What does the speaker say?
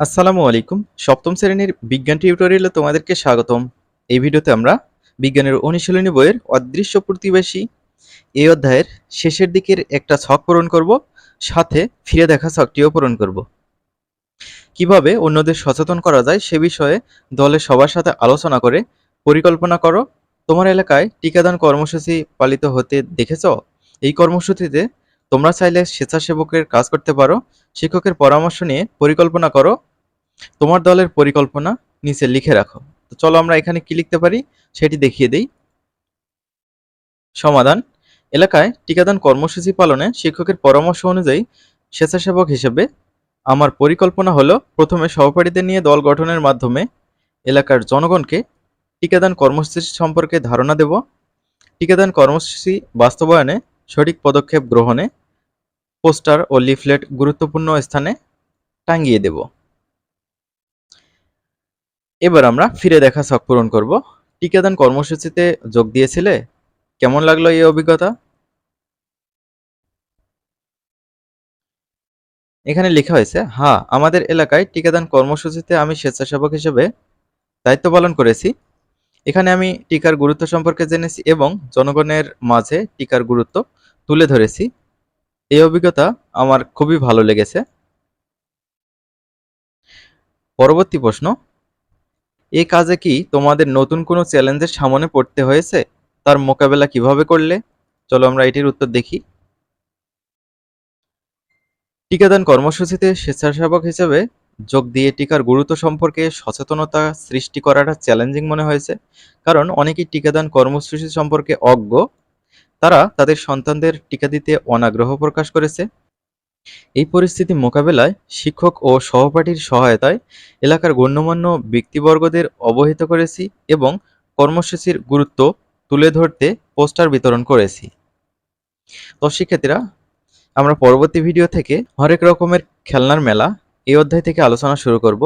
আসসালামু আলাইকুম। সপ্তম শ্রেণির বিজ্ঞান টিউটোরিয়ালে তোমাদেরকে স্বাগতম। এই ভিডিওতে আমরা বিজ্ঞানের অনুশীলনী বইয়ের অদৃশ্য প্রতিবেশী এই অধ্যায়ের শেষের দিকের একটা ছক পূরণ করব, সাথে ফিরে দেখা ছকটিও পূরণ করব। কীভাবে অন্যদের সচেতন করা যায় সে বিষয়ে দলের সবার সাথে আলোচনা করে পরিকল্পনা করো। তোমার এলাকায় টিকাদান কর্মসূচি পালিত হতে দেখেছ? এই কর্মসূচিতে তোমরা চাইলে স্বেচ্ছাসেবকের কাজ করতে পারো, শিক্ষকের পরামর্শ নিয়ে পরিকল্পনা করো তোমার দলের পরিকল্পনা নিচে লিখে রাখো। তো চলো আমরা এখানে কি লিখতে পারি? সেটি দেখিয়ে দেই। সমাধান। এলাকায় টিকাদান কর্মসূচি পালনে শিক্ষকের পরামর্শ অনুযায়ী স্বেচ্ছাসেবক হিসেবে আমার পরিকল্পনা হলো, প্রথমে সহপাঠীদের নিয়ে দল গঠনের মাধ্যমে এলাকার জনগণকে টিকাদান কর্মসূচি সম্পর্কে ধারণা দেব। টিকাদান কর্মসূচি বাস্তবায়নে সঠিক পদক্ষেপ গ্রহণে পোস্টার ও লিফলেট গুরুত্বপূর্ণ স্থানে টাঙ্গিয়ে দেব। এবার আমরা ফিরে দেখা ছক পূরণ করব। টিকাদান কর্মসূচিতে যোগ দিয়েছিলে? কেমন লাগল এই অভিজ্ঞতা? এখানে লেখা হয়েছে হ্যাঁ আমাদের এলাকায় টিকাদান কর্মসূচিতে আমি স্বেচ্ছাসেবক হিসেবে দায়িত্ব পালন করেছি। এখানে আমি টিকার গুরুত্ব সম্পর্কে জেনেছি এবং জনগণের মাঝে টিকার গুরুত্ব তুলে ধরেছি। এই অভিজ্ঞতা আমার খুবই ভালো লেগেছে। পরবর্তী প্রশ্ন এই কাজে কি তোমাদের নতুন কোনো চ্যালেঞ্জের সামনে পড়তে হয়েছে? তার মোকাবেলা কীভাবে করলে? চলো আমরা এটির উত্তর দেখি। টিকাদান কর্মসূচিতে স্বেচ্ছাসেবক হিসেবে যোগ দিয়ে টিকার গুরুত্ব সম্পর্কে সচেতনতা সৃষ্টি করাটা চ্যালেঞ্জিং মনে হয়েছে, কারণ অনেকেই টিকাদান কর্মসূচি সম্পর্কে অজ্ঞ। তারা তাদের সন্তানদের টিকা দিতে অনাগ্রহ প্রকাশ করেছে। এই পরিস্থিতি মোকাবেলায় শিক্ষক ও সহপাঠীর সহায়তায় এলাকার গণ্যমান্য ব্যক্তিবর্গদের অবহিত করেছি এবং কর্মসূচির গুরুত্ব তুলে ধরতে পোস্টার বিতরণ করেছি। তো শিক্ষার্থীরা, আমরা পরবর্তী ভিডিও থেকে হরেক রকমের খেলনার মেলা এই অধ্যায় থেকে আলোচনা শুরু করব।